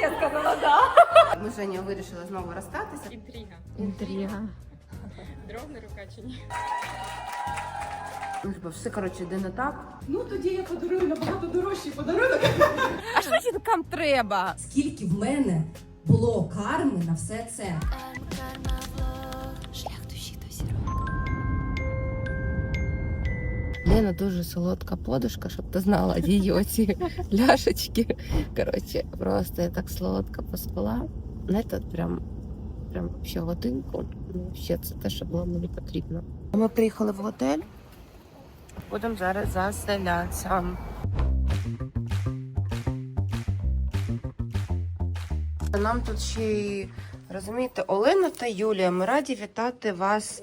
Я сказала да. Ми з Женєю вирішили знову розстатися. Інтрига. Інтрига. Дровна рука чи ні? Ну, типу, все, коротше, йде не так. Ну тоді я подарую набагато дорожчий подарунок. А що жінкам треба? Скільки в мене було карми на все це? Лена дуже солодка подушка, щоб ти знала її оці ляшечки. Коротше, просто я так солодко поспала. Знаєте, прям, прям ще годинку. Ну, ще це те, що було мені потрібно. Ми приїхали в готель. Будемо зараз заселятися. Нам тут ще й розумієте, Олена та Юлія. Ми раді вітати вас.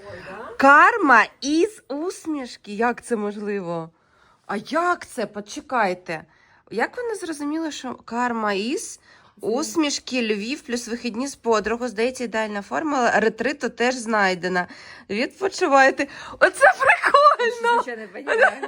Карма із усмішки. Як це можливо? А як це? Почекайте. Як ви не зрозуміли, що карма із усмішки Львів плюс вихідні з подругу, здається, ідеальна формула, ретриту теж знайдена. Відпочивайте. Оце прикольно!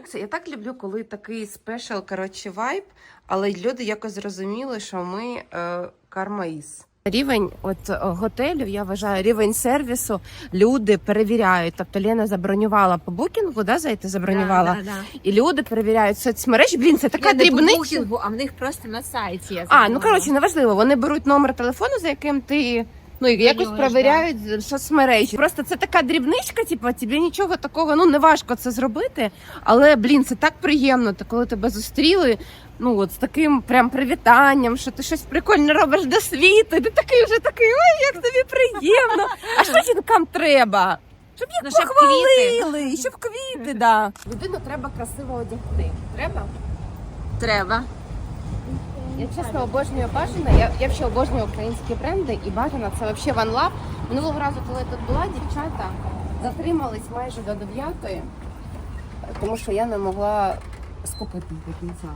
Це я так люблю, коли такий спешл, коротше, вайб, але люди якось зрозуміли, що ми е, кармаїс. Рівень от готелю, готелів, я вважаю, рівень сервісу люди перевіряють. Тобто Лена забронювала по букінгу, да, зайти забронювала. Да, да, да. І люди перевіряють соцмережі. Блін, це така по дрібниця. букінгу, а в них просто на сайті. Я А, ну коротше, неважливо. Вони беруть номер телефону, за яким ти. Ну, і якось Даєш, перевіряють соцмережі. Просто це така дрібничка, типу, тобі нічого такого, ну не важко це зробити. Але блін, це так приємно, то коли тебе зустріли, ну от з таким прям привітанням, що ти щось прикольне робиш до світу, і ти такий вже такий, ой, як тобі приємно. А що жінкам треба? Щоб їх Ну, щоб похвалили, щоб квіти, да. Людину треба красиво одягти. Треба? Треба. Я чесно обожнюю бажана. Я, я взагалі обожнюю українські бренди і бажана це взагалі One Love. Минулого разу, коли я тут була, дівчата затримались майже до 9, тому що я не могла скупити до кінця.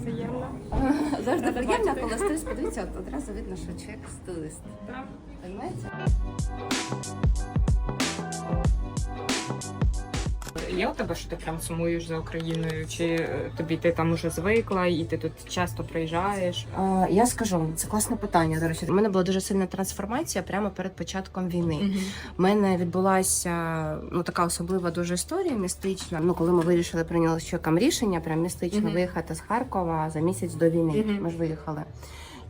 Взаємно. Завжди приємно, коли стиліст подивиться, одразу видно, що чек стилист. Понимаєте? Є у тебе, що ти прям сумуєш за Україною? Чи е, тобі ти там уже звикла і ти тут часто приїжджаєш? А, я скажу, це класне питання. До речі, у мене була дуже сильна трансформація прямо перед початком війни. У мене відбулася ну така особлива дуже історія містична. Ну коли ми вирішили прийняли чоловіком рішення, прям містично Мгм. виїхати з Харкова за місяць до війни. Мгм. Ми ж виїхали.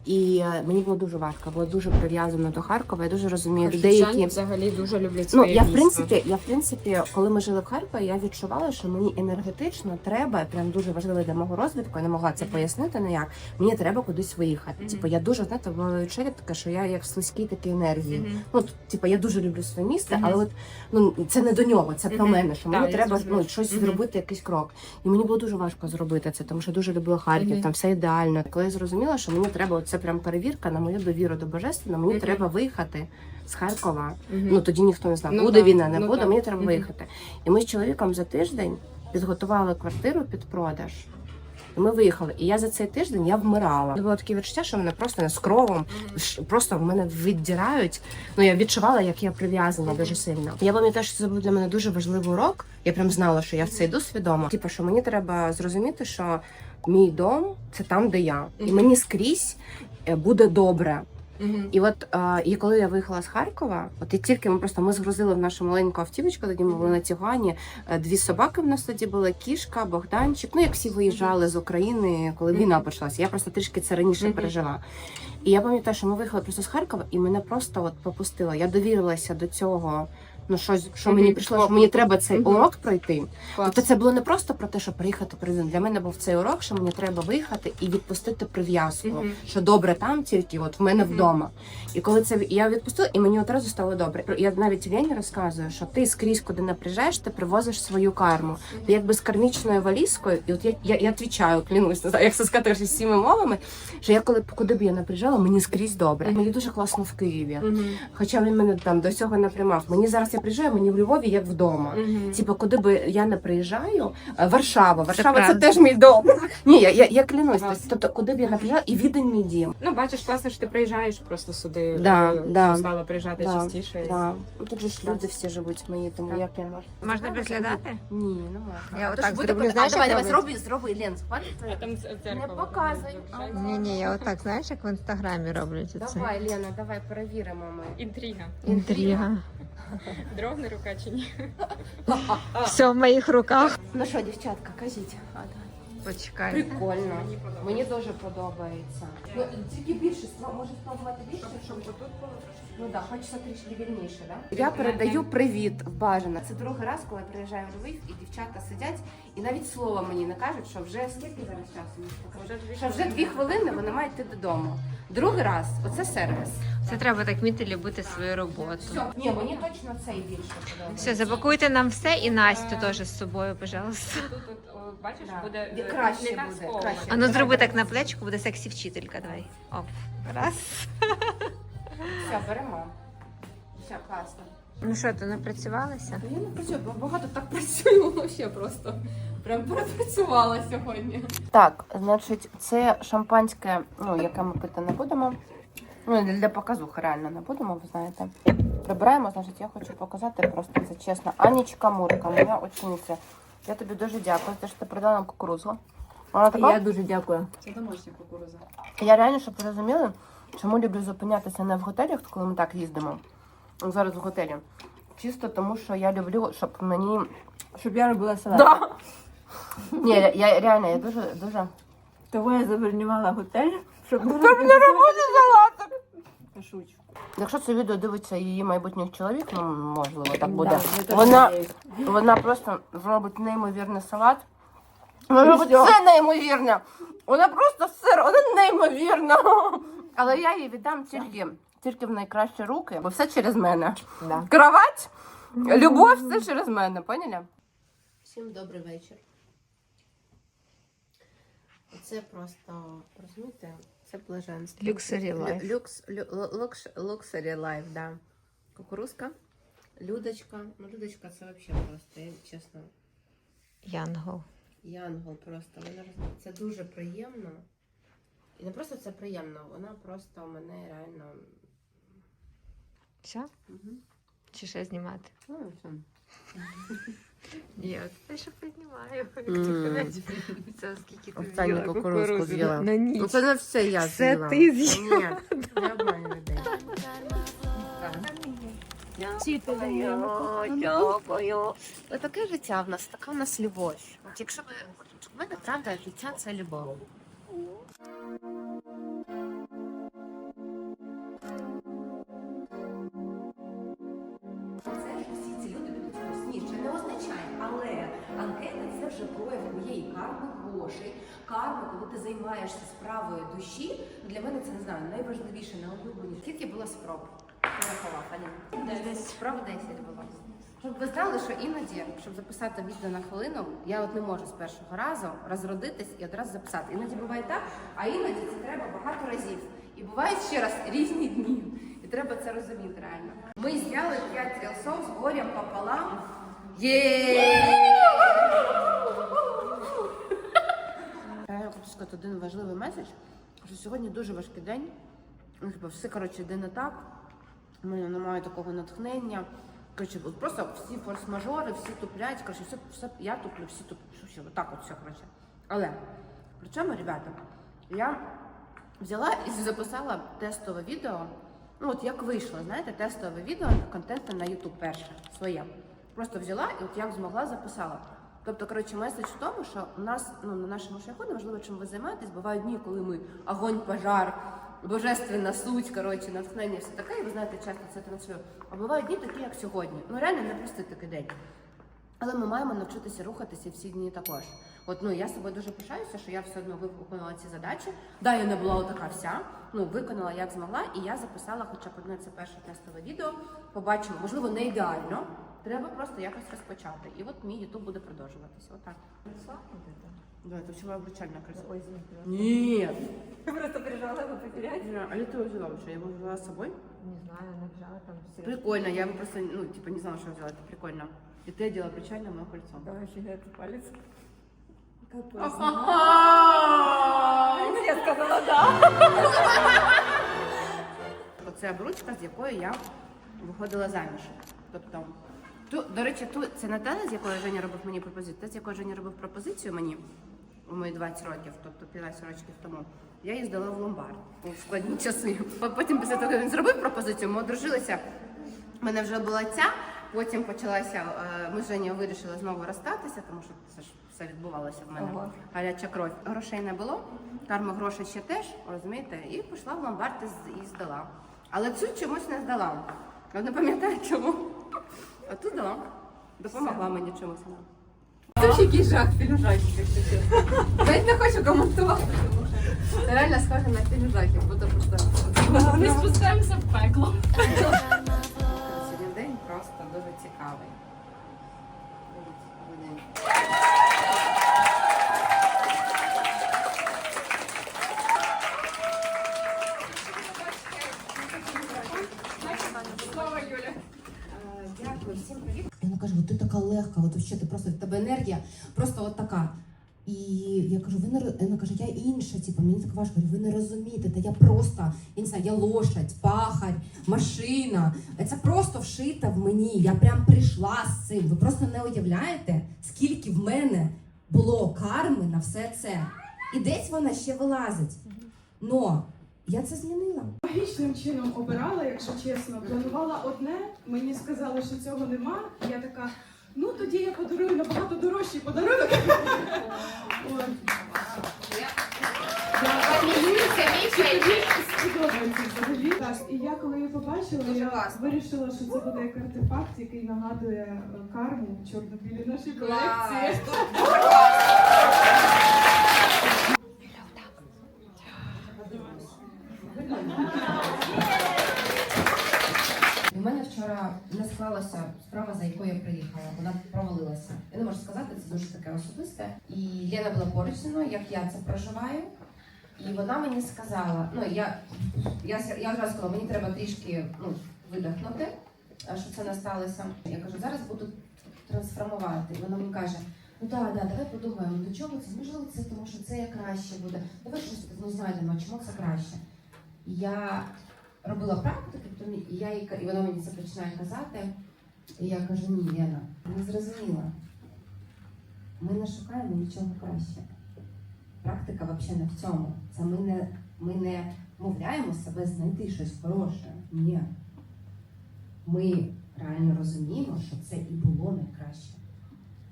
І е, мені було дуже важко, було дуже прив'язано до Харкова. Я дуже розумію людей, які взагалі дуже люблять Ну, я в принципі, я в принципі, коли ми жили в Харкові, я відчувала, що мені енергетично треба, прям дуже важливо для мого розвитку, я не могла це пояснити ніяк. Мені треба кудись виїхати. Мгм. Типу, я дуже знаєте, відчуття таке, що я як в слизькій такій енергії. Мгм. Ну, типу, я дуже люблю своє місце, Мгм. але от ну це не до нього, це про Мгм. мене. Що мені я треба ну, щось Мгм. зробити, якийсь крок. І мені було дуже важко зробити це, тому що дуже люблю Харків, Мгм. там все ідеально. Коли я зрозуміла, що мені треба, це прям перевірка на мою довіру до божественного, мені Мгм. треба виїхати з Харкова. Мгм. Ну тоді ніхто не знав, Ну, буде так, війна, не ну, буде. так. Мені треба Мгм. виїхати. І ми з чоловіком за тиждень підготували квартиру під продаж. І ми виїхали. І я за цей тиждень я вмирала. Було таке відчуття, що мене просто з кровом, просто в мене віддирають. Ну я відчувала, як я прив'язана дуже сильно. Я пам'ятаю, що це був для мене дуже важливий урок. Я прям знала, що я в це йду свідомо. Типу, що мені треба зрозуміти, що мій дом це там, де я, і мені скрізь е, буде добре. Мгм. І от е, і коли я виїхала з Харкова, от і тільки ми просто ми згрузили в нашу маленьку автівочку, тоді ми були на Тігуані. е, Дві собаки в нас тоді були кішка, Богданчик. Ну як всі виїжджали з України, коли війна почалася. Я просто трішки це раніше пережила. І я пам'ятаю, що ми виїхали просто з Харкова, і мене просто от попустило. Я довірилася до цього. Ну, щось, що мені прийшло, що мені треба цей урок пройти. Тобто це було не просто про те, що приїхати президент. Для мене був цей урок, що мені треба виїхати і відпустити прив'язку, що добре там, тільки от в мене вдома. І коли це я відпустила, і мені одразу стало добре. Я навіть Лені розказую, що ти скрізь, куди не приїжджаєш, ти привозиш свою карму. Ти якби з кармічною валізкою, і от я, я, я відвічаю, клянусь, не знаю, як це сказати вже всіми мовами, що я коли куди б я не приїжджала, мені скрізь добре. Мені дуже класно в Києві. Хоча він мене там до цього не приймав. Мені зараз я я приїжджаю, мені в Львові як вдома. Типу, куди би я не приїжджаю, е, Варшава. Варшава це, правда. теж мій дом. Ні, я, я, я клянусь. Тобто, куди б я не приїжджала, і відень мій дім. Ну, бачиш, класно, що ти приїжджаєш просто сюди. Да, е, да. Стала приїжджати Да, частіше. Да. Ну, Тут же ж люди всі живуть мої, тому Так. як я можу. Можна приглядати? Ні, не можна. Я отак зроблю, знаєш, давай, давай, зроби, зроби, Лен. Не показуй. Ні, ні, я отак, знаєш, як в інстаграмі роблять. Давай, Лена, давай перевіримо ми. Інтрига. Інтрига. Дрогне рука чи ні? Все в моїх руках. Ну що, дівчатка, кажіть. Почекай. Прикольно. Мені дуже подобається. Ну, тільки більше, спро- може спробувати більше? Щоб отут було Ну так, да, хочеться трішки вільніше, да? Я передаю привіт в Бажане. Це другий раз, коли я приїжджаю в Львів, і дівчата сидять, і навіть слова мені не кажуть, що вже скільки зараз часу? Що вже дві хвилини вони мають йти додому. Другий раз, оце сервіс. Це треба так вміти любити свою роботу. Все, ні, мені точно цей більше подобається. Все, запакуйте нам все і Настю теж з собою, пожалуйста. Тут, от, о, бачиш, Да. буде Де е, краще не буде, краще. А ну зроби так на плечку, буде сексі вчителька. Давай. Оп. Раз. Все, беремо. Все, класно. Ну що, ти напрацювалася? Я не працюю, бо багато так працюю вообще просто. Прям перепрацювала сьогодні. Так, значить, це шампанське, ну, яке ми пити не будемо. Ну, для показухи реально не будемо, ви знаєте. Прибираємо, значить, я хочу показати просто це чесно. Анічка Мурка, моя учениця. Я тобі дуже дякую, за те, що ти продала нам кукурузу. Вона така. Я дуже дякую. Це домашня кукуруза. Я реально, щоб ви розуміли, чому люблю зупинятися не в готелях, коли ми так їздимо. Зараз в готелі. Чисто тому, що я люблю, щоб мені. Щоб я робила салат. Да. Ні, я, я реально, я дуже, дуже. Того я забронювала готель, щоб Там не роботи салаток. Шучу. Якщо це відео дивиться її майбутній чоловік, ну можливо, так буде. Вона, вона просто зробить неймовірний салат. Вона робить все неймовірне. Вона просто сир, вона неймовірна. Але я їй віддам тільки, тільки в найкращі руки, бо все через мене. Да. Кровать, любов, все через мене, поняли? Всім добрий вечір. Це просто, розумієте, це блаженство. Luxury life. Люкс, лю- лукш, luxury да. Кукурузка, Людочка. Ну, Людочка це взагалі просто, я чесно, Янгол. янгол просто. Вона це дуже приємно. І не просто це приємно, вона просто мене реально. Все? Чи ще знімати? Ну, все. Ні, я ще піднімаю. Це скільки ти Останню з'їла кукурузку з'їла. На ніч. Ну, це не все я Це з'їла. ти з'їла. Ні, не обманюй людей. Таке життя в нас, така в нас любов. От якщо ви в мене правда, життя це любов. Але анкета це вже прояв моєї карми грошей. Карми, коли ти займаєшся справою душі. Для мене це не знаю, найважливіше, найулюбленіше. Скільки було спроб? Десь спроб 10 було. Щоб ви знали, що іноді, щоб записати відео на хвилину, я от не можу з першого разу розродитись і одразу записати. Іноді буває так, а іноді це треба багато разів. І бувають ще раз різні дні. І треба це розуміти реально. Ми зняли 5 рілсов з горем пополам. Є! Сказати один важливий меседж, що сьогодні дуже важкий день. Ну, типу, все коротше йде не так. У мене немає такого натхнення. Коротше, от просто всі форс-мажори, всі туплять. Коротше, все, все, я туплю, всі. Все, отак от все, коротше. Але при чому, ребята, я взяла і записала тестове відео. Ну, от як вийшло, знаєте, тестове відео контенту на YouTube перше своє. Просто взяла і от як змогла записала. Тобто, коротше, меседж в тому, що у нас ну, на нашому шляху неважливо, чим ви займаєтесь, бувають дні, коли ми огонь, пожар, божественна суть, коротше, натхнення, все таке, і ви знаєте, часто це транслюю. А бувають дні такі, як сьогодні. Ну реально не простий такий день. Але ми маємо навчитися рухатися всі дні також. От ну я собою дуже пишаюся, що я все одно виконала ці задачі. Да, я не була така вся. Ну виконала як змогла, і я записала хоча б одне це перше тестове відео. Побачимо, можливо, не ідеально. Треба просто якось розпочати. І от мій ютуб буде продовжуватися. Отак. Да, це всього обручальна краса. Ні. Я просто переживала его потерять. А я ты взяла вообще? Я его взяла с собой? Не знаю, она взяла там Прикольно, я бы просто, ну, типа, не знала, что я взяла, это прикольно. И ты одела причальное мое кольцо. Давай фига это палец. Ага. Я сказала да. Оце обручка, з якою я виходила заміж. Тобто, ту, до речі, ту, це не та, з якою Женя робив мені пропозицію, та, з якою Женя робив пропозицію мені у мої 20 років, тобто 15 років тому. Я її здала в ломбард у складні часи. Потім, після того, як він зробив пропозицію, ми одружилися. У мене вже була ця, потім почалася. е, Ми з Женєю вирішили знову розстатися, тому що це ж все відбувалося в мене. Ого. Гаряча кров. Грошей не було, карма грошей ще теж, розумієте, і пішла в ломбард і з- і здала. Але цю чомусь не здала. Я не пам'ятаю чому. А тут здала. Допомогла мені чомусь. вона. Це ж якийсь жах, фільм жахів, якщо чесно. Навіть не хочу коментувати. тому Це реально схоже на фільм жахів, бо то просто. Ми спускаємося в пекло. Сьогодні день просто дуже цікавий. Енергія, просто от така. І я кажу, ви не вона каже, я інша, типу, мені так важко, ви не розумієте, та я просто, я не знаю, я лошадь, пахарь, машина. Це просто вшита в мені. Я прям прийшла з цим. Ви просто не уявляєте, скільки в мене було карми на все це. І десь вона ще вилазить. Но я це змінила. Логічним чином обирала, якщо чесно. Планувала одне, мені сказали, що цього нема. Я така, ну тоді я подарую набагато дорожчий подарунок. Сподобається взагалі. І я коли її побачила, я вирішила, що це буде як артефакт, який нагадує е, карму чорно-білі нашій колекції. Не склалася справа, за якою я приїхала. Вона провалилася. Я не можу сказати, це дуже таке особисте. І Лена була поруч зі мною, як я це проживаю. І вона мені сказала: ну я, я, я одразу сказала, мені треба трішки ну, видихнути, а що це не сталося. Я кажу, зараз буду трансформувати. І вона мені каже: ну так, да, давай подумаємо, до чого це? Можливо, це тому, що це краще буде. Давай щось ну, знайдемо, чому це краще. Я робила практику, то і я їй і вона мені це починає казати. І я кажу, ні, Лена, не зрозуміла. Ми не шукаємо нічого краще. Практика взагалі не в цьому. Це ми не, ми не мовляємо себе знайти щось хороше. Ні. Ми реально розуміємо, що це і було найкраще.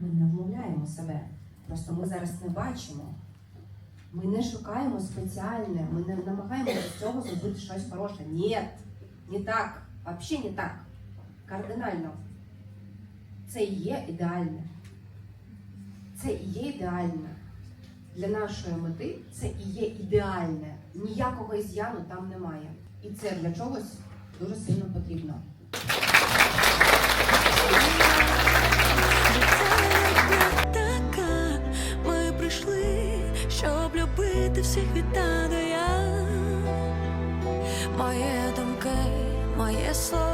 Ми не вмовляємо себе. Просто ми зараз не бачимо. Ми не шукаємо спеціальне, ми не намагаємося з цього зробити щось хороше. Ні, не так. Взагалі не так. Кардинально. Це і є ідеальне. Це і є ідеальне. Для нашої мети це і є ідеальне. Ніякого із'яну там немає. І це для чогось дуже сильно потрібно. Любити всіх вітаю я. Мої думки, моє слова,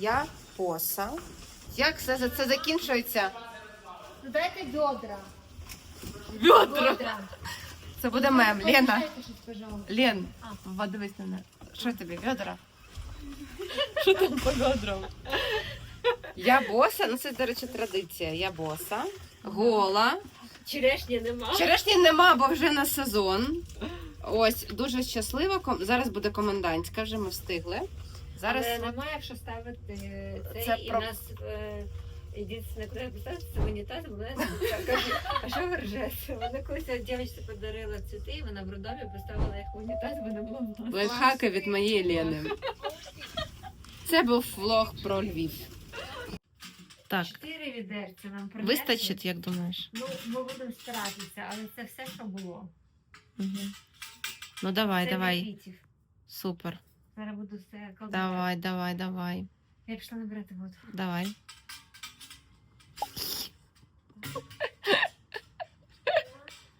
Я поса. Як все за- це закінчується? Дайте бедра. Бедра. Це буде мем. Лена. Лен, подивись на мене. Що тобі, бедра? Що там по бедрам? Я боса, ну це, до речі, традиція. Я боса, гола. Черешні нема. Черешні нема, бо вже на сезон. Ось, дуже щаслива. Зараз буде комендантська, вже ми встигли. Зараз Але от- немає, якщо ставити е, цей Це і про- нас е, Єдине, коли я поставила це унітаз, вона каже, а що ви ржете? Вона колись дівчинці подарила цвіти, і вона в роддомі поставила їх в унітаз, бо не було. Лайфхаки від моєї Лени. Це був влог про Львів. Так, Чотири відерця нам принесли. вистачить, як думаєш? Ну, ми будемо старатися, але це все, що було. Угу. Ну давай, це давай. Супер. Зараз буду все колдувати. Давай, давай, давай. Я пішла набирати воду. Давай.